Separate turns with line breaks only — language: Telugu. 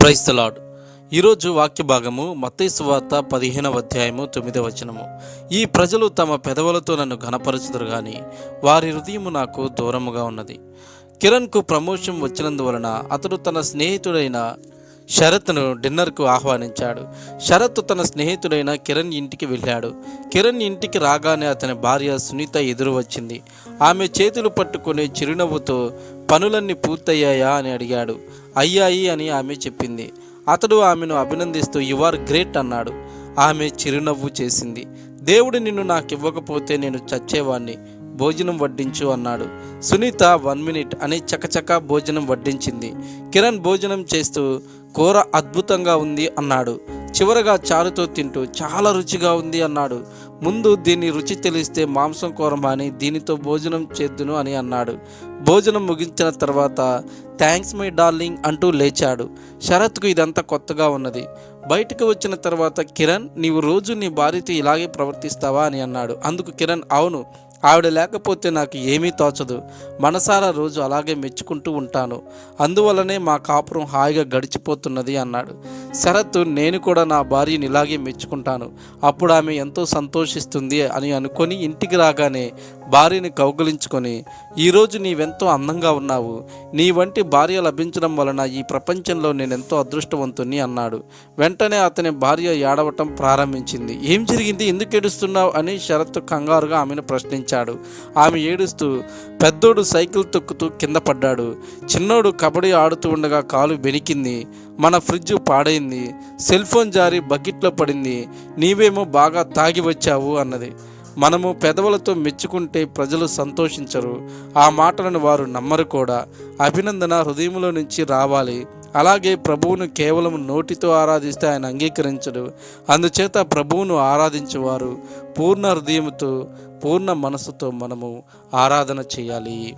ప్రైస్ ఈరోజు వాక్య భాగము మత్తయి వార్త పదిహేనవ అధ్యాయము తొమ్మిదవ వచనము. ఈ ప్రజలు తమ పెదవులతో నన్ను ఘనపరచుదురు గాని వారి హృదయము నాకు దూరముగా ఉన్నది. కిరణ్కు ప్రమోషన్ వచ్చినందువలన అతడు తన స్నేహితుడైన శరత్ను డిన్నర్కు ఆహ్వానించాడు. శరత్ తన స్నేహితుడైన కిరణ్ ఇంటికి వెళ్ళాడు. కిరణ్ ఇంటికి రాగానే అతని భార్య సునీత ఎదురు వచ్చింది. ఆమె చేతులు పట్టుకునే చిరునవ్వుతో పనులన్నీ పూర్తయ్యాయా? అని అడిగాడు. అయ్యాయి అని ఆమె చెప్పింది. అతడు ఆమెను అభినందిస్తూ యు ఆర్ గ్రేట్ అన్నాడు. ఆమె చిరునవ్వు చేసింది. దేవుడు నిన్ను నాకు ఇవ్వకపోతే నేను చచ్చేవాణ్ణి. భోజనం వడ్డించు అన్నాడు. సునీత వన్ మినిట్ అని చకచకా భోజనం వడ్డించింది. కిరణ్ భోజనం చేస్తూ కూర అద్భుతంగా ఉంది అన్నాడు. చివరగా చారుతో తింటూ చాలా రుచిగా ఉంది అన్నాడు. ముందు దీని రుచి తెలిస్తే మాంసం కోరమాని దీనితో భోజనం చేద్దును అని అన్నాడు. భోజనం ముగించిన తర్వాత థ్యాంక్స్ మై డార్లింగ్ అంటూ లేచాడు. శరత్కు ఇదంతా కొత్తగా ఉన్నది. బయటకు వచ్చిన తర్వాత కిరణ్ నీవు రోజు నీ భార్యతో ఇలాగే ప్రవర్తిస్తావా అని అన్నాడు. అందుకు కిరణ్ అవును ఆవిడ లేకపోతే నాకు ఏమీ తోచదు. మనసారా రోజు అలాగే మెచ్చుకుంటూ ఉంటాను. అందువల్లనే మా కాపురం హాయిగా గడిచిపోతున్నది అన్నాడు. శరత్ నేను కూడా నా భార్యని ఇలాగే మెచ్చుకుంటాను. అప్పుడు ఆమె ఎంతో సంతోషిస్తుంది అని అనుకొని ఇంటికి రాగానే భార్యని కౌగలించుకొని ఈరోజు నీవెంతో అందంగా ఉన్నావు. నీ వంటి భార్య లభించడం వలన ఈ ప్రపంచంలో నేనెంతో అదృష్టవంతుని అన్నాడు. వెంటనే అతని భార్య ఏడవటం ప్రారంభించింది. ఏం జరిగింది? ఎందుకు ఏడుస్తున్నావు? అని శరత్ కంగారుగా ఆమెను ప్రశ్నించాడు. ఆమె ఏడుస్తూ పెద్దోడు సైకిల్ తొక్కుతూ కింద పడ్డాడు. చిన్నోడు కబడ్డీ ఆడుతూ ఉండగా కాలు బెనికింది. మన ఫ్రిడ్జ్ పాడైంది. సెల్ ఫోన్ జారి బకెట్లో పడింది. నీవేమో బాగా తాగి వచ్చావు అన్నది. మనము పెదవులతో మెచ్చుకుంటే ప్రజలు సంతోషించరు. ఆ మాటలను వారు నమ్మరు కూడా. అభినందన హృదయంలో నుంచి రావాలి. అలాగే ప్రభువును కేవలం నోటితో ఆరాధిస్తే ఆయన అంగీకరించడు. అందుచేత ప్రభువును ఆరాధించేవారు. పూర్ణ హృదయంతో పూర్ణ మనసుతో మనము ఆరాధన చేయాలి.